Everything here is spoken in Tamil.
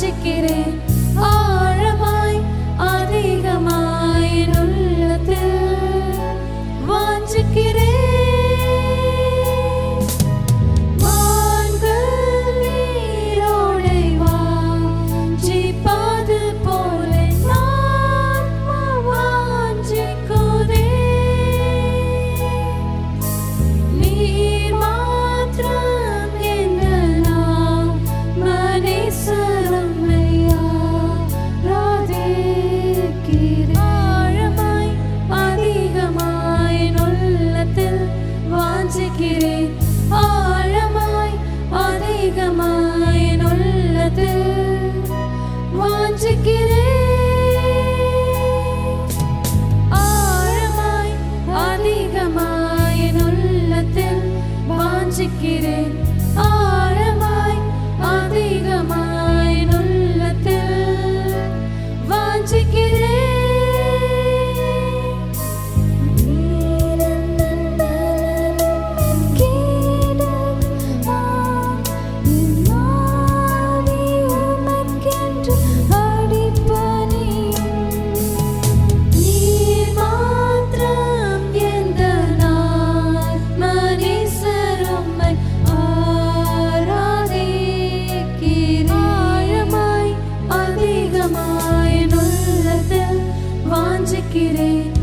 ചിക്കിരേ ആ அதிகமாய் உள்ளது வாஞ்சிக்கிறேன். வாஞ்சிக்கிறேன்